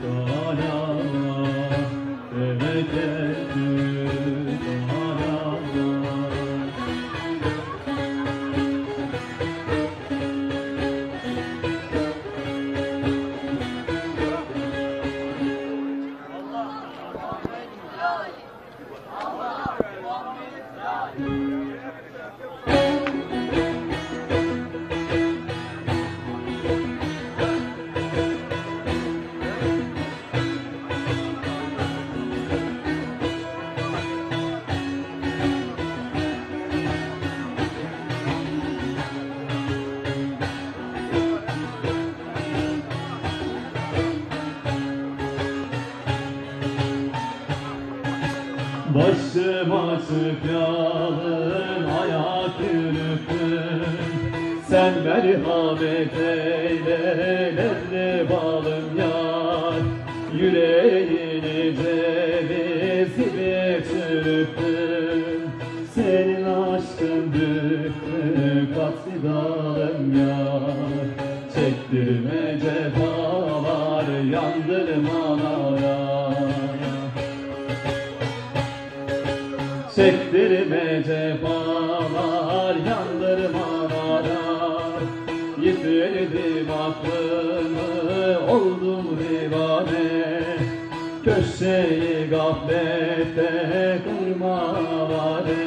God. Başım açık yalın ayak yürüttüm Sen merhamet eyle ellerine bağlım yar. Yüreğini ceviz gibi çürüttüm Senin aşkın büklü katsidalım yar. Çektirme cefalar yandırma Çektirme cefalar, yandırmalar Yitirdim aklımı, oldum divane Köşeyi gaflette kurmaları.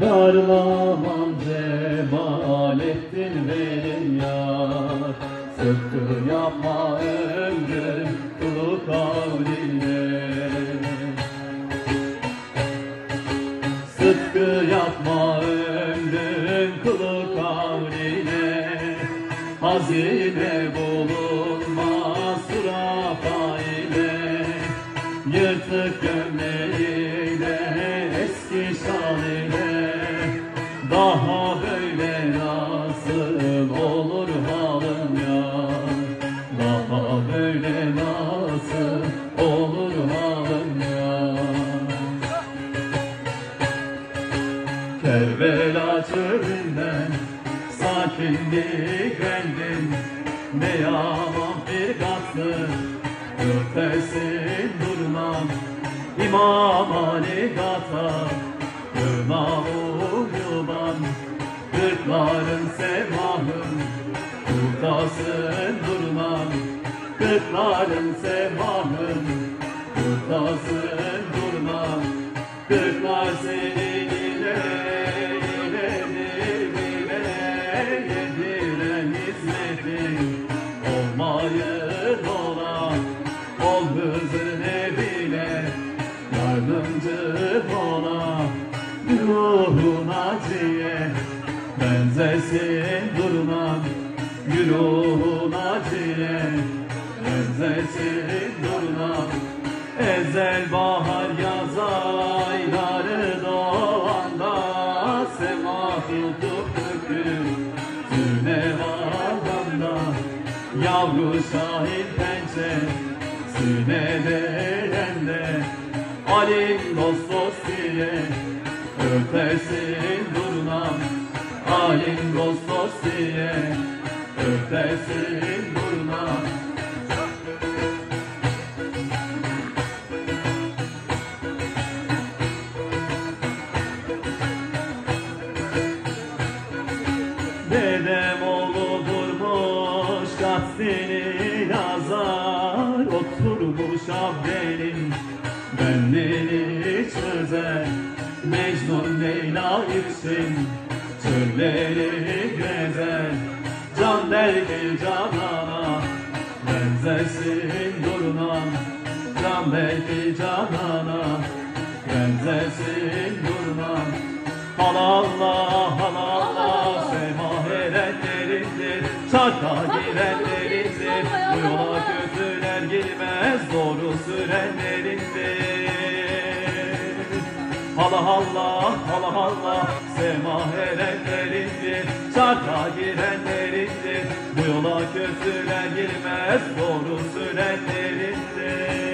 Darlamam Cemalettin benim yar. Sıkkı yapma ömrüm Hazine bulunmaz surafa ile Yırtık gömleğiyle eski şal ile Daha böyle nasıl olur halım ya? Daha böyle nasıl olur halım ya? Kerbela çölünden sakinlik rendin Ne yaman bir gazlı ötersin durmam İmam Ali Gata. Kırma uyuban Kırkların semahım Kurtasın durmam Kırkların semahım Kurtasın durmam ol Hızır Nebi'le yardımcı ola ruhun acıye benzesin durmam Güruhun acıye benzesin durmam Ezel bahar yaz ayları doğanda. Sema tutup dökür tüne havanda Yavru şahin pençe sine derende Alim dost dost diye ötersin durnam Alim dost dost diye ötersin durnam Dedem oğlu durmuş yazar Oturmuş abdenin benliğini çözer? Mecnun Leyla için çölleri gezer. Can der ki canana benzersin durmam Can der ki canana benzersin Hala Allah hala Allah. Sema erenlerindir Şarta girenlerindir. Bu yola kötüler girmez doğru sürenlerindir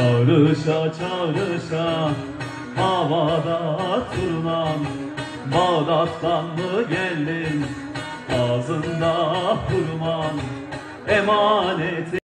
Çağrışa çağrışa havada turnam Bağdat'tan mı geldin? Ağzında hurman Emaneti